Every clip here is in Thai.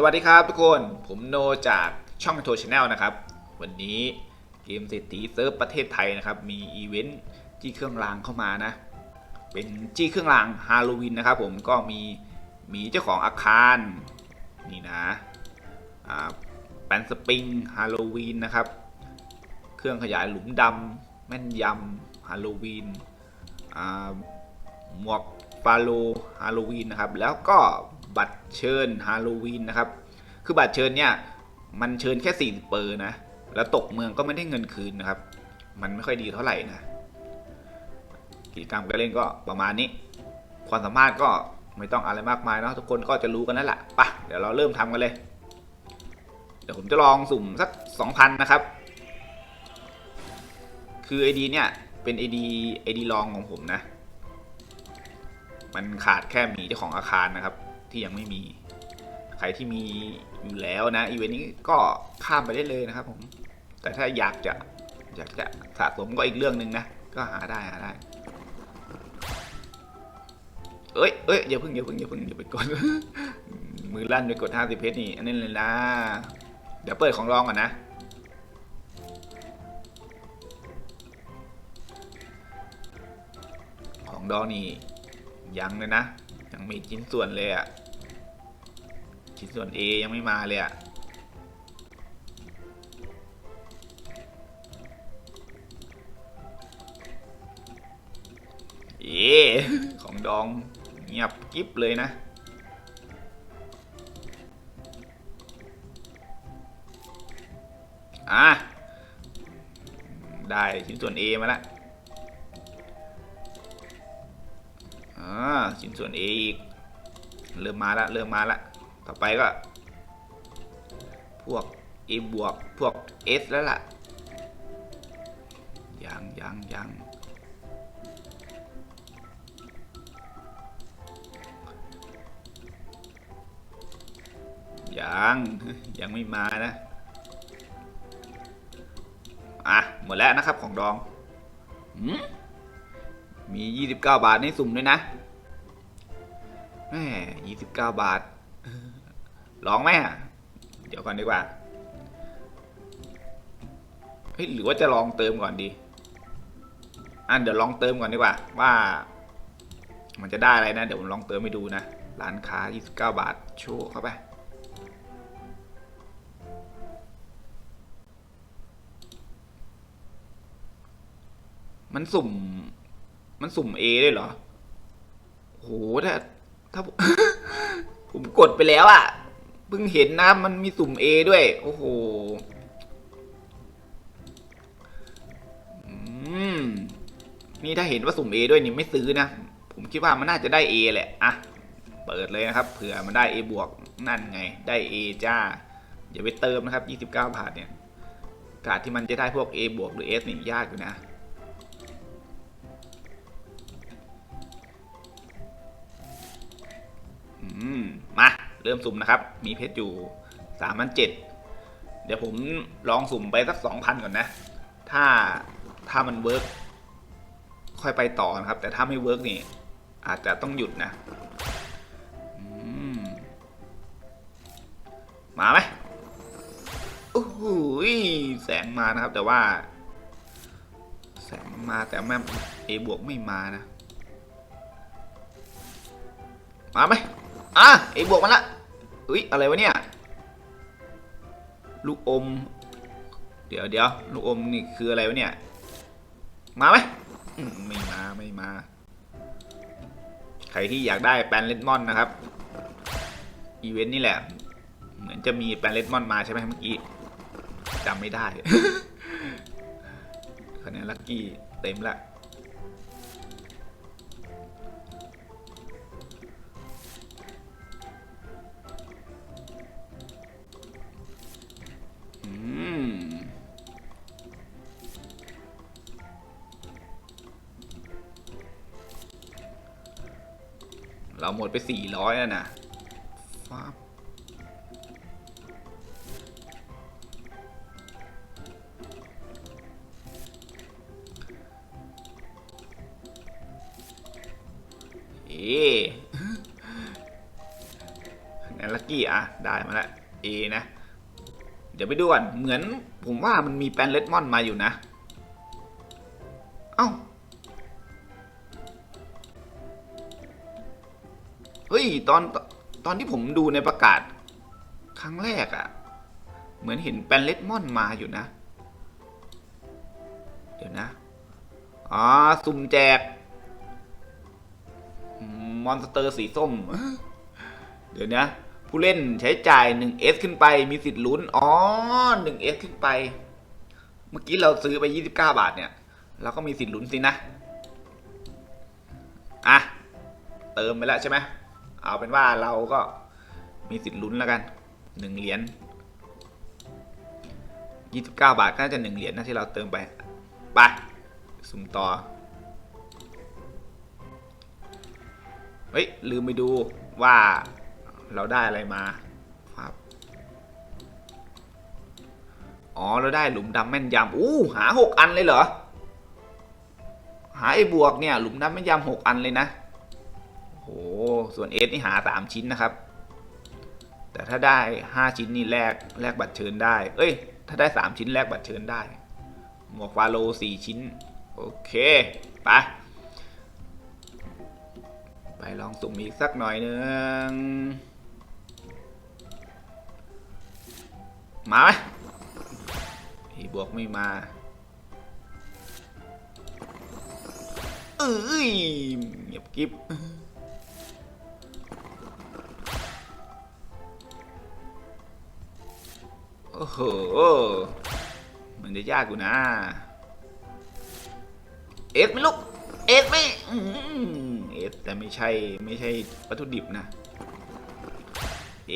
สวัสดีครับทุกคนผมโนจากช่องโทชแนลนะครับ วันนี้เกมเศรษฐีเซิร์ฟประเทศไทยนะครับ มีอีเวนต์จี้เครื่องรางเข้ามานะ เป็นจี้เครื่องรางฮาโลวีนนะครับผมก็มีมีเจ้าของอาคารนี่นะอ่าแปนสปริงฮาโลวีนนะครับ เครื่องขยายหลุมดำแม่นยำฮาโลวีนหมวกฟาโลฮาโลวีนนะครับ แล้วก็ บัตรเชิญฮาโลวีนนะครับ คือบัตรเชิญเนี่ยมันเชิญแค่ 40 เปอร์นะ แล้วตกเมืองก็ไม่ได้เงินคืนนะครับ มันไม่ค่อยดีเท่าไหร่นะกิจกรรมการเล่นก็ประมาณนี้ ความสามารถก็ไม่ต้องอะไรมากมายเนาะทุกคนก็จะรู้กันแล้วแหละไปะเดี๋ยวเราเริ่มทำกันเลย เดี๋ยวผมจะลองสุ่มสัก 2,000 นะครับ คือ ID เนี่ยเป็น ID ID ลองของผมนะ มันขาดแค่หมีเจ้าของอาคารนะครับ ที่ยังไม่มี ใครที่มีอยู่แล้วนะอีเวนต์นี้ก็ข้ามไปได้เลยนะครับ ผม แต่ถ้าอยากจะอยากจะสะสมก็อีกเรื่องหนึ่งนะ ก็หาได้หาได้ เอ้ยเอ้ยอย่าเพิ่งอย่าเพิ่งอย่าเพิ่งอย่าไปกดมือลั่นไปกด 50 เพชรนี่อันนี้เลยนะ เดี๋ยวเปิดของรองก่อนนะของดองนี่ยังเลยนะ ยังมีชิ้นส่วนเลยอะชิ้นส่วน A ยังไม่มาเลยอะเอของดองเงียบกิ๊บเลยนะอะได้ชิ้นส่วน A มาแล้ว ชิ้นส่วน A อีก เริ่มมาละเริ่มมาละ ต่อไปก็ พวก A บวก พวก S แล้วล่ะ ยังยังยังยังยังไม่มานะ อะ หมดแล้วนะครับของดองหืมมี 29 บาทในสุ่มด้วยนะ แหม29บเก้าบาท ลองไหมอะเดี๋ยวก่อนดีกว่า เฮ้ย หรือว่าจะลองเติมก่อนดี อะ เดี๋ยวลองเติมก่อนดีกว่า ว่า มันจะได้อะไรนะ เดี๋ยวผมลองเติมให้ดูนะ ร้านค้า 29 บาท โชว์เข้าไปมันสุ่ม มันสุ่ม A ได้เหรอ โหถ้า ถ้าผมกดไปแล้วอะ่ะเพิ่งเห็นนะมันมีสุ่ม A ด้วย โอ้โหอืมนี่ถ้าเห็นว่าสุ่ม A ด้วยนี่ไม่ซื้อนะ ผมคิดว่ามันน่าจะได้ A แหละอะเปิดเลยนะครับ เผื่อมันได้ A บวกนั่นไง ได้ A จ้า อย่าไปเติมนะครับ 29 บาทเนี่ย การที่มันจะได้พวก A บวกหรือ S นี่ยากอยู่นะ มาเริ่มสุ่มนะครับ มีเพชรอยู่สามพันเจ็ดเดี๋ยวผมลองสุ่มไปสักสองพันก่อนนะ ถ้าถ้ามันเวิร์กค่อยไปต่อนะครับ แต่ถ้าไม่เวิร์กนี่ อาจจะต้องหยุดนะมมาไหมโอ้โหแสงมานะครับ แต่ว่า แสงมาแต่แม่เอบวกไม่มานะ มาไหม อะเอบวกมาละอุ้ยอะไรวะเนี่ย ลูกอม เดี๋ยวเดี๋ยวลูกอมนี่คืออะไรวะเนี่ย มาไหมอืมไม่มาไม่มา ใครที่อยากได้แปนเลดมอนนะครับ อีเวนต์นี่แหละ เหมือนจะมีแปนเลดมอนมาใช่ไหมเมื่อกี้จำไม่ได้คะแนนลัคกี้เต็มละ เราหมดไปสี่ร้อยแล้วนะฟ้าบเอ๊นันลักกี้อะ ได้มาละ A นะ เดี๋ยวไปดูก่อน เหมือนผมว่ามันมีแปนเลดมอนมาอยู่นะ ตอนตอนที่ผมดูในประกาศครั้งแรกอะเหมือนเห็นแปนเลดมอนมาอยู่นะ เดี๋ยวนะอ๋อสุ่มแจก มอนสเตอร์สีส้ม เดี๋ยวนะ ผู้เล่นใช้จ่าย 1S ขึ้นไปมีสิทธิ์ลุ้น อ๋อ 1S ขึ้นไป เมื่อกี้เราซื้อไป 29 บาทเนี่ยเราก็มีสิทธิ์ลุ้นสินะ อะ เติมไปแล้วใช่ไหม เอาเป็นว่าเราก็มีสิทธิ์ลุ้นแล้วกันหนึ่งเหรียญยี่สิบเก้าบาทก็น่าจะหนึ่งเหรียญนะที่เราเติมไปไปสุ่มต่อเฮ้ยลืมไปดูว่าเราได้อะไรมาครับอ๋อเราได้หลุมดำแม่นยำอู้หาหกอันเลยเหรอหาไอ้บวกเนี่ยหลุมดำแม่นยำหกอันเลยนะโอ้โห ส่วนเอสนี่หาสามชิ้นนะครับ แต่ถ้าได้ห้าชิ้นนี่แลกแลกบัตรเชิญได้ เอ้ย ถ้าได้สามชิ้นแลกบัตรเชิญได้ หมวกฟาโลสี่ชิ้น โอเค ไป ไปลองสุ่มอีกสักหน่อยนึง มาไหมบวกไม่มาเอ้ยเงียบกิ๊บ หมันจะยากกูนะ เอสไหม่ลูก เอสไม่อืมเอสแต่ไม่ใช่ไม่ใช่วัตถุดิบนะ เอ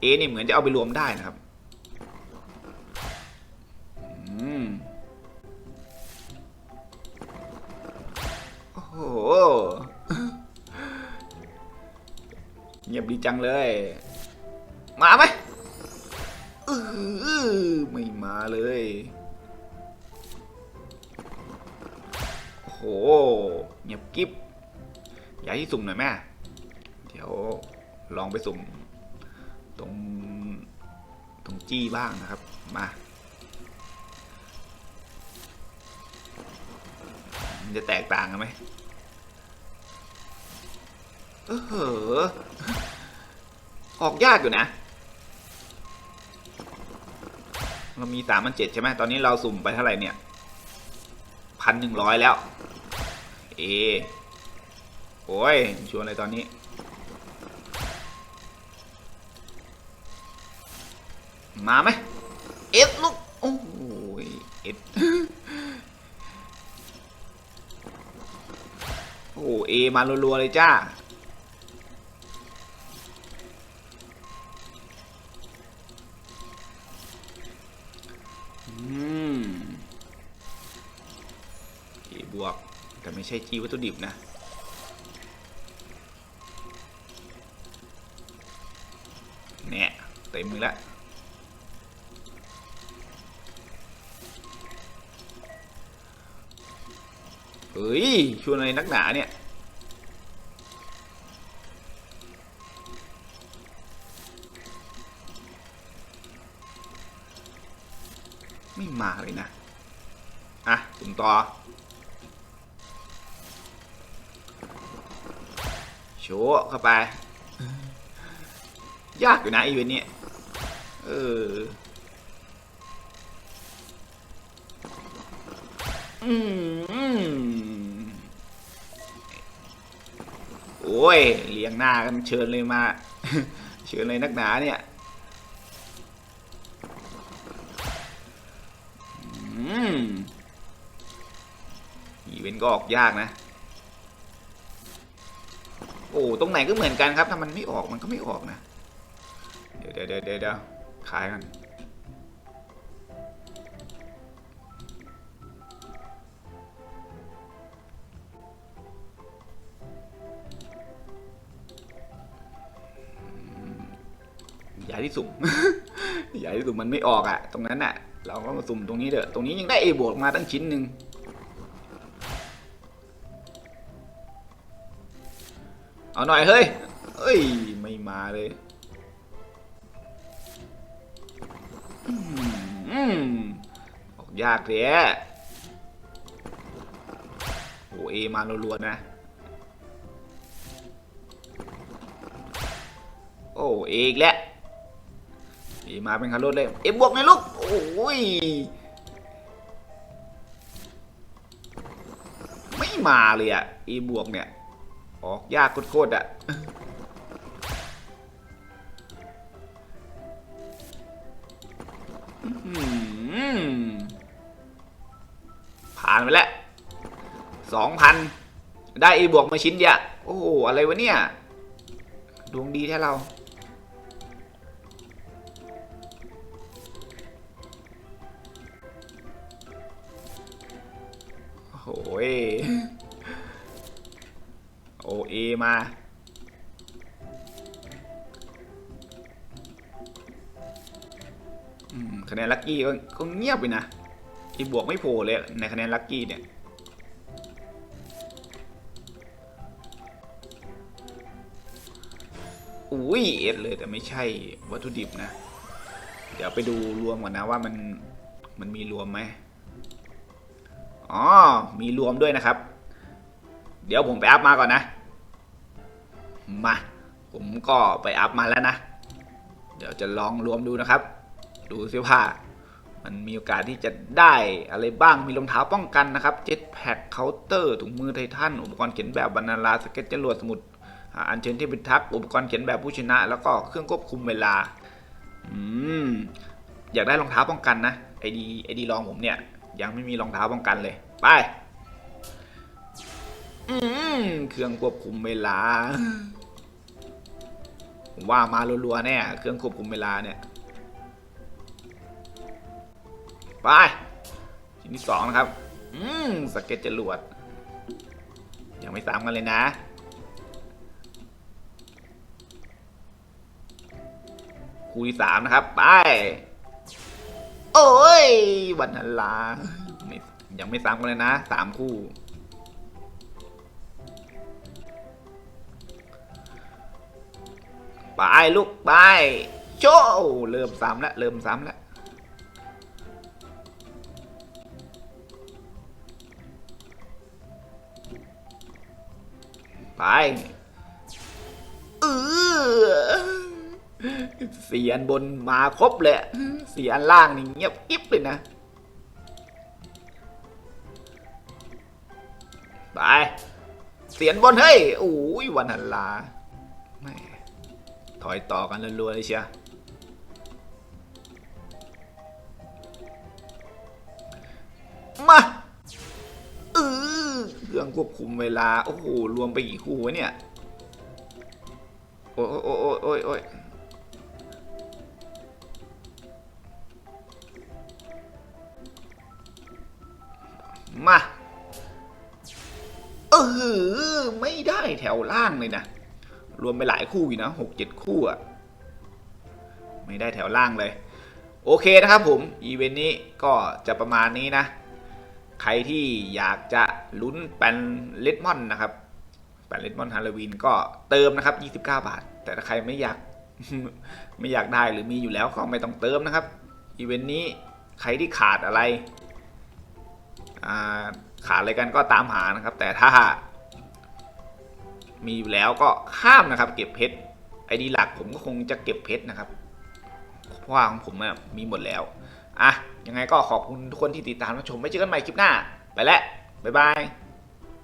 เอนี่เหมือนจะเอาไปรวมได้นะครับอืมโอ้โหเงียบดีจังเลย มาไหม ไม่มาเลย โหเงียบกิ๊บอยากให้สุ่มหน่อยแม่ เดี๋ยวลองไปสุ่ม ตรง ตรงจี้บ้างนะครับ มามันจะแตกต่างกันไหมเออออกยากอยู่นะ เรามีสามพันเจ็ดใช่ไหมตอนนี้เราสุ่มไปเท่าไหร่เนี่ยพันหนึ่งร้อยแล้ว เอโอ้ยชวนอะไรตอนนี้มาไหมเอฟลูกโอ้ยเอฟโอ้เอมารัวๆเลยจ้า ไม่ใช่จีวัตถุดิบนะเนี่ยเต็มมือล้วเฮ้ยชวนอะไรนักหนาเนี่ยไม่มาเลยนะ อะสุ่มต่อ โชว์เข้าไป ยากอยู่นะอีเวนต์เนี้ยเอออโอ้ยเลียงหน้ากันเชิญเลยมา เชิญเลยนักหนาเนี่ยอืมอีเวนต์ก็ออกยากนะ โอ้ตรงไหนก็เหมือนกันครับถ้ามันไม่ออกมันก็ไม่ออกนะ เดี๋ยวเดี๋ยวเดี๋ยวเดี๋ยวขายกันอย่าที่สุ่มอย่าที่สุ่มมันไม่ออกอะตรงนั้นอะ เราก็มาสุ่มตรงนี้เถอะ ตรงนี้ยังได้เอบวกมาตั้งชิ้นหนึ่ง อหน่อยเฮ้ยเฮ้ยไม่มาเลยอืมออกยากเลยโอ้เอมาลัวๆนะ โอ้เอกแล้วเอมาเป็นคารุโดเลยเอบวกเลยลูกโอ้ยไม่มาเลยอะเอบวกเนี่ย ออกยากโคตรๆอะผ่านไปแล้วสองพันได้เอบวกมาชิ้นเดียวโอ้โหอะไรวะเนี่ย ดวงดีแท้เรา โอ้ย มา คะแนนลัคกี้ก็เงียบไปนะอีบวกไม่โผล่เลยในคะแนนลัคกี้เนี่ยอุ้ยเอ็ดเลยแต่ไม่ใช่วัตถุดิบนะ เดี๋ยวไปดูรวมก่อนนะว่ามันมันมีรวมไหมอ๋อ มีรวมด้วยนะครับ เดี๋ยวผมไปอัพมาก่อนนะ มา ผมก็ไปอัพมาแล้วนะ เดี๋ยวจะลองรวมดูนะครับ ดูซิว่ามันมีโอกาสที่จะได้อะไรบ้าง มีรองเท้าป้องกันนะครับ เจ็ตแพดเคาน์เตอร์ ถุงมือไททัน อุปกรณ์เขียนแบบบรรณาราสเก็ตจรวดสมุดอ่าอัญเชิญเทพทักษ์ อุปกรณ์เขียนแบบผู้ชนะ แล้วก็เครื่องควบคุมเวลา อืม อยากได้รองเท้าป้องกันนะ ไอดีไอดีลองผมเนี่ย ยังไม่มีรองเท้าป้องกันเลย ไป อืม เครื่องควบคุมเวลา ผมว่ามารัวๆแน่เครื่องควบคุมเวลาเนี่ย ไป ชิ้นที่สองนะครับ อืมสเก็ตจรวด ยังไม่ซ้ำกันเลยนะคู่ที่สามนะครับ ไป โอ้ยวันนันลายังไม่ซ้ำกันเลยนะสามคู่ ไปลูกไปโจเริ่มซ้ำแล้วเริ่มซ้ำแล้วไปเออเสียนบนมาครบเลยเสียนล่างนี่เงียบกิบเลยนะ ไป เสียนบนเฮ้ยโอ้ยวันหันลา ถอยต่อกันรัวๆเลยเชียมาเออเครื่องควบคุมเวลา โอ้โห รวมไปกี่คู่วะเนี่ย โอ้ยโอ้ยโอ้ยโอ้ยโอ้ยมา เออ ไม่ได้แถวล่างเลยนะ รวมไปหลายคู่อยู่นะหกเจ็ดคู่อะไม่ได้แถวล่างเลย โอเคนะครับผมอีเวนต์นี้ก็จะประมาณนี้นะ ใครที่อยากจะลุ้นแปนเลดมอนนะครับแปนเลดมอนฮาโลวีนก็เติมนะครับ 29 บาท แต่ถ้าใครไม่อยากไม่อยากได้หรือมีอยู่แล้วก็ไม่ต้องเติมนะครับอีเวนต์นี้ใครที่ขาดอะไรขาดอะไรกันก็ตามหานะครับ แต่ถ้า มีอยู่แล้วก็ข้ามนะครับ เก็บเพชรไอดีหลักผมก็คงจะเก็บเพชรนะครับเพราะว่าของผมมีหมดแล้วอะยังไงก็ขอบคุณทุกคนที่ติดตามรับชมไว้เจอกันใหม่คลิปหน้า ไปแล้วบ๊ายบาย